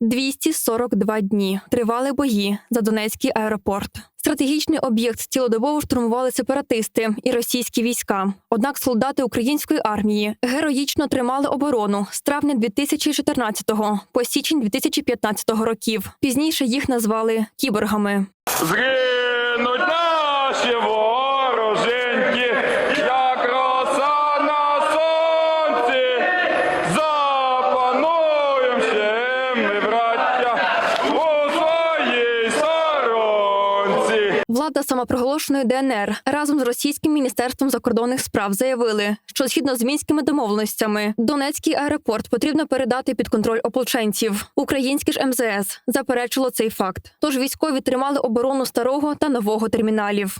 242 дні тривали бої за Донецький аеропорт. Стратегічний об'єкт цілодобово штурмували сепаратисти і російські війська. Однак солдати української армії героїчно тримали оборону з травня 2014 по січень 2015 років. Пізніше їх назвали кіборгами. Згинуть наші Влада самопроголошеної ДНР разом з російським міністерством закордонних справ заявили, що згідно з мінськими домовленостями Донецький аеропорт потрібно передати під контроль ополченців. Українське ж МЗС заперечило цей факт. Тож військові тримали оборону старого та нового терміналів.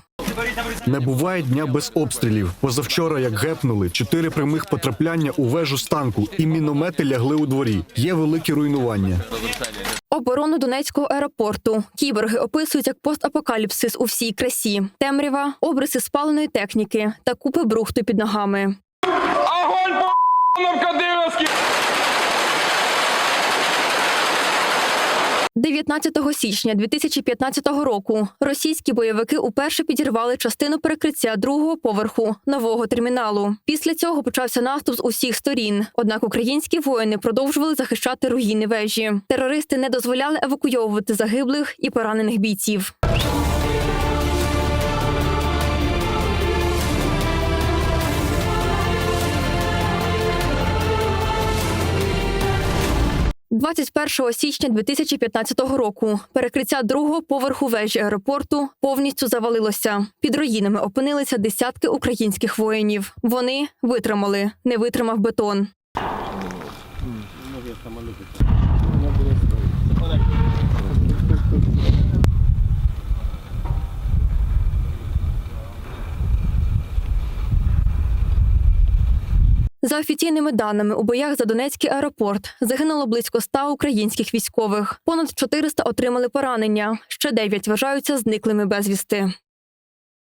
Не буває дня без обстрілів. Позавчора, як гепнули, чотири прямих потрапляння у вежу з танку, і міномети лягли у дворі. Є великі руйнування. Оборону Донецького аеропорту. Кіборги описують як постапокаліпсис у всій красі, темрява, обриси спаленої техніки та купи брухту під ногами. Огонь по 19 січня 2015 року російські бойовики уперше підірвали частину перекриття другого поверху нового терміналу. Після цього почався наступ з усіх сторін. Однак українські воїни продовжували захищати руїни вежі. Терористи не дозволяли евакуйовувати загиблих і поранених бійців. – 21 січня 2015 року перекриття другого поверху вежі аеропорту повністю завалилося. Під руїнами опинилися десятки українських воїнів. Вони витримали, не витримав бетон. За офіційними даними, у боях за Донецький аеропорт загинуло близько ста українських військових. Понад 400 отримали поранення. Ще 9 вважаються зниклими безвісти.